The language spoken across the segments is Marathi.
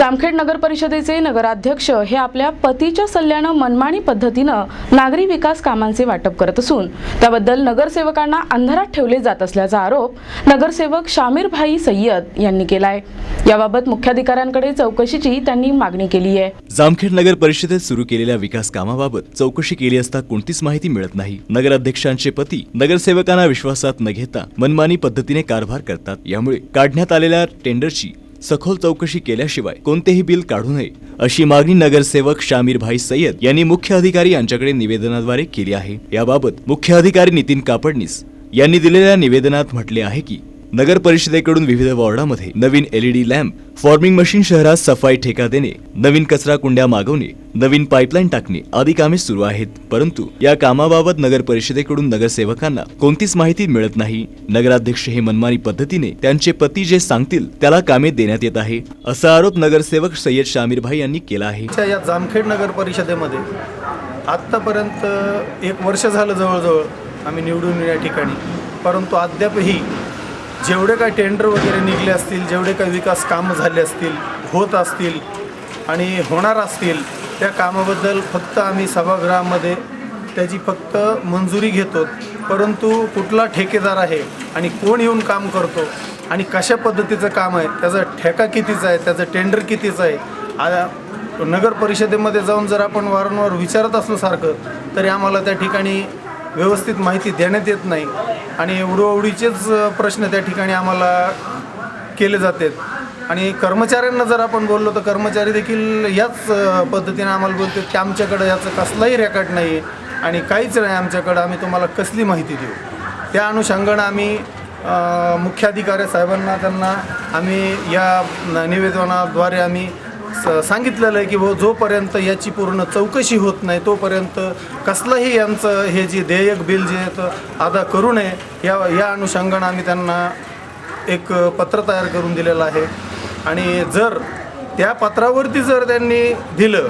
जामखेड नगर परिषदेचे नगराध्यक्ष हे आपल्या पतीच्या सल्ल्यानं मनमानी पद्धतीनं नागरी विकास कामांचे वाटप करत असून त्याबद्दल नगरसेवकांना अंधारात ठेवले जात असल्याचा आरोप नगरसेवक शामीर भाई सय्यद यांनी केलाय. याबाबत मुख्याधिकाऱ्यांकडे चौकशीची त्यांनी मागणी केली आहे. जामखेड नगर परिषदेत सुरू केलेल्या विकास कामाबाबत चौकशी केली असता कोणतीच माहिती मिळत नाही. नगराध्यक्षांचे पती नगरसेवकांना विश्वासात न घेता मनमानी पद्धतीने कारभार करतात. यामुळे काढण्यात आलेल्या टेंडरची सखोल चौकशी केल्याशिवाय कोणतेही बिल काढू नये अशी मागणी नगरसेवक शामीर भाई सय्यद यांनी मुख्य अधिकारी यांच्याकडे निवेदनाद्वारे केली आहे. याबाबत मुख्य अधिकारी नितीन कापडनीस यांनी दिलेल्या निवेदनात म्हटले आहे की नगर परिषदेकडून विविध वॉर्डामध्ये नवीन एलईडी लॅम्प फॉर्मिंग मशीन शहरात सफाई ठेका देणे नवीन कचरा कुंड्या मागवणे नवीन पाईपलाईन टाकणे आदी कामे सुरू आहेत. परंतु या कामाबाबत नगर परिषदेकडून नगरसेवकांना कोणतीच माहिती मिळत नाही. नगराध्यक्ष हे मनमानी पद्धतीने त्यांचे पती जे सांगतील त्याला कामे देण्यात येत आहे असा आरोप नगरसेवक सय्यद शामीर भाई यांनी केला आहे. या जामखेड नगर परिषदेमध्ये आत्तापर्यंत एक वर्ष झालं जवळजवळ आम्ही निवडून या ठिकाणी. परंतु अद्यापही जेवढे काही टेंडर वगैरे निघले असतील जेवढे काही विकास कामं झाले असतील होत असतील आणि होणार असतील त्या कामाबद्दल फक्त आम्ही सभागृहामध्ये त्याची फक्त मंजुरी घेतो. परंतु कुठला ठेकेदार आहे आणि कोण येऊन काम करतो आणि कशा पद्धतीचं काम आहे त्याचा ठेका कितीचा आहे त्याचं टेंडर कितीचं आहे आ नगर परिषदेमध्ये जाऊन जर आपण वारंवार विचारत असलो सारखं तरी आम्हाला त्या ठिकाणी व्यवस्थित माहिती देण्यात येत नाही आणि उडवडीचेच प्रश्न त्या ठिकाणी आम्हाला केले जातात. आणि कर्मचाऱ्यांना जर आपण बोललो तर कर्मचारी देखील याच पद्धतीने आम्हाला बोलतात की आमच्याकडं याचं कसलाही रेकॉर्ड नाही आणि काहीच नाही आमच्याकडं आम्ही तुम्हाला कसली माहिती देऊ? त्या अनुषंगानं आम्ही मुख्याधिकारी साहेबांना त्यांना आम्ही या निवेदनाद्वारे आम्ही स- सांगितलेलं आहे की भाऊ जोपर्यंत याची पूर्ण चौकशी होत नाही तोपर्यंत कसलंही यांचं हे जे देयक बिल जे आहेत अदा करू नये. या या अनुषंगानं आम्ही त्यांना एक पत्र तयार करून दिलेलं आहे. आणि जर त्या पत्रावरती जर त्यांनी दिलं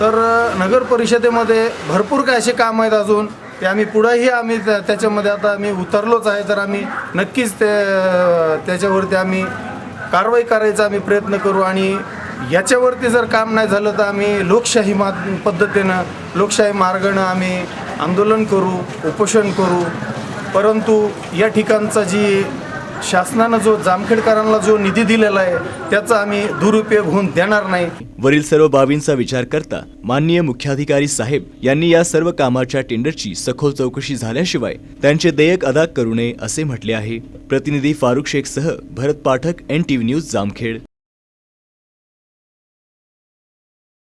तर नगर परिषदेमध्ये भरपूर काय असे काम आहेत अजून. ते आम्ही पुढंही आम्ही त्या- त्याच्यामध्ये आता आम्ही उतरलोच आहे. तर आम्ही नक्कीच ते त्याच्यावरती आम्ही कारवाई करायचा आम्ही प्रयत्न करू आणि याच्यावरती जर काम नाही झालं तर आम्ही लोकशाही मा पद्धतीनं लोकशाही मार्गानं आम्ही आंदोलन करू उपोषण करू. परंतु या ठिकाणचा जी शासनानं जो जामखेडकरांना जो निधी दिलेला आहे त्याचा आम्ही दुरुपयोग होऊन देणार नाही. वरील सर्व बाबींचा विचार करता माननीय मुख्याधिकारी साहेब यांनी या सर्व कामाच्या टेंडरची सखोल चौकशी झाल्याशिवाय त्यांचे देयक अदा करू नये असे म्हटले आहे. प्रतिनिधी Farukh शेखसह Bharat Pathak N TV news Jamkhed.